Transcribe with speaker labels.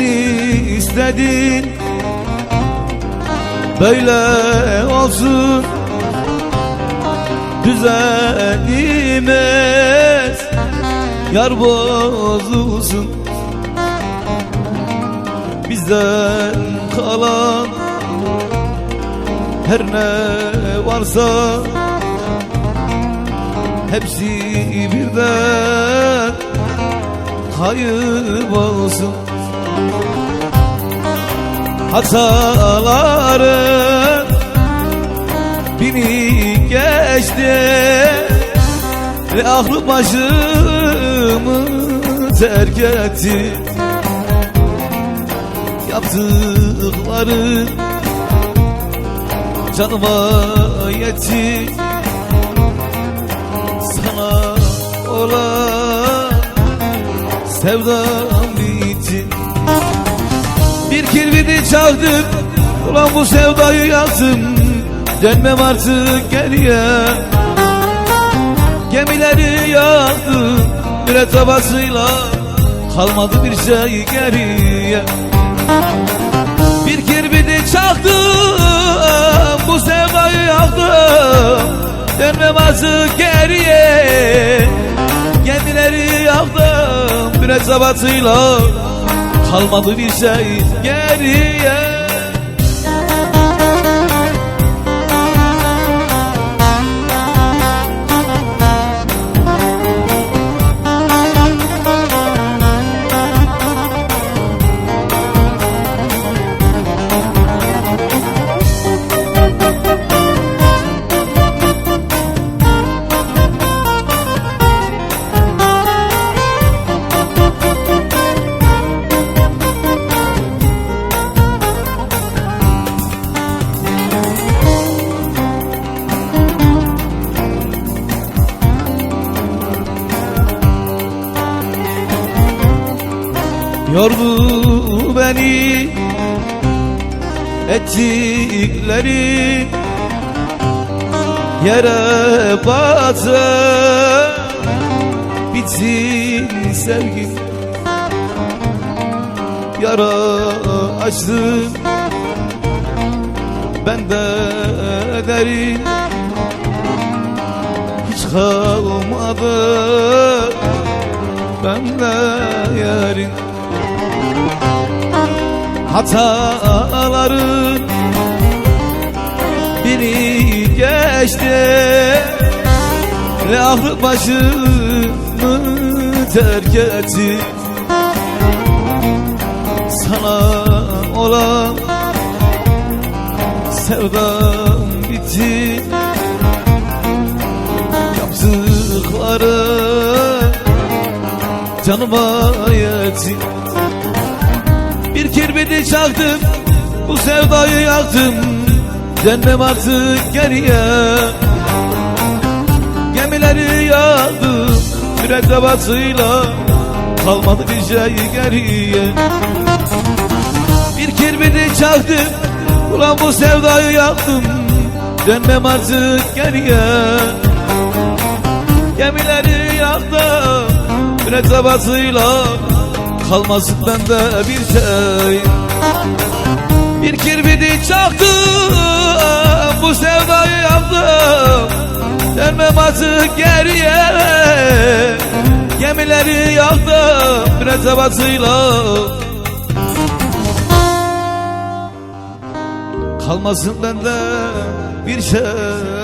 Speaker 1: istedin. Böyle olsun. Düzenimez Yar bozulsun. Bizden kalan Her ne varsa Hepsi birden Kayıp olsun Hataların Bini geçti Ve aklı başımı terk etti. Yaptıkları Canıma yetti. Sana olan Sevdam bitti bir kirvidi çaldım. Ulan bu sevdayı yaktım Dönmem artık geriye. Gemileri yaktım Müretebasıyla Kalmadı bir şey geriye. Bir kirbidi çaktım Bu sevdayı yaktım Dönmem artık geriye. Gemileri yaktım Müretebasıyla kalmadı bir şey geriye Yordu beni? Ettikleri Yere batı bitsin sevgim. Yara açtım ben de derin Hiç kalmadı. Bende yerin hataların biri geçti ve aklı başımı terk etti. Sana olan sevdam bitti. Yaptıkları canıma yetti bir kirbidi çaktım Bu sevdayı yaktım. Dönmem artık geriye. Gemileri yaktım Mürettebasıyla Kalmadı bir şey geriye. Bir kirbidi çaktım Ulan bu sevdayı yaktım. Dönmem artık geriye. Gemileri yaktım Mürettebasıyla kalmasın bende bir şey. Bir kirbidi çaktım bu sevdayı yaptım. Dönmem artık geriye Gemileri yaktım mürettebatıyla Kalmasın bende bir şey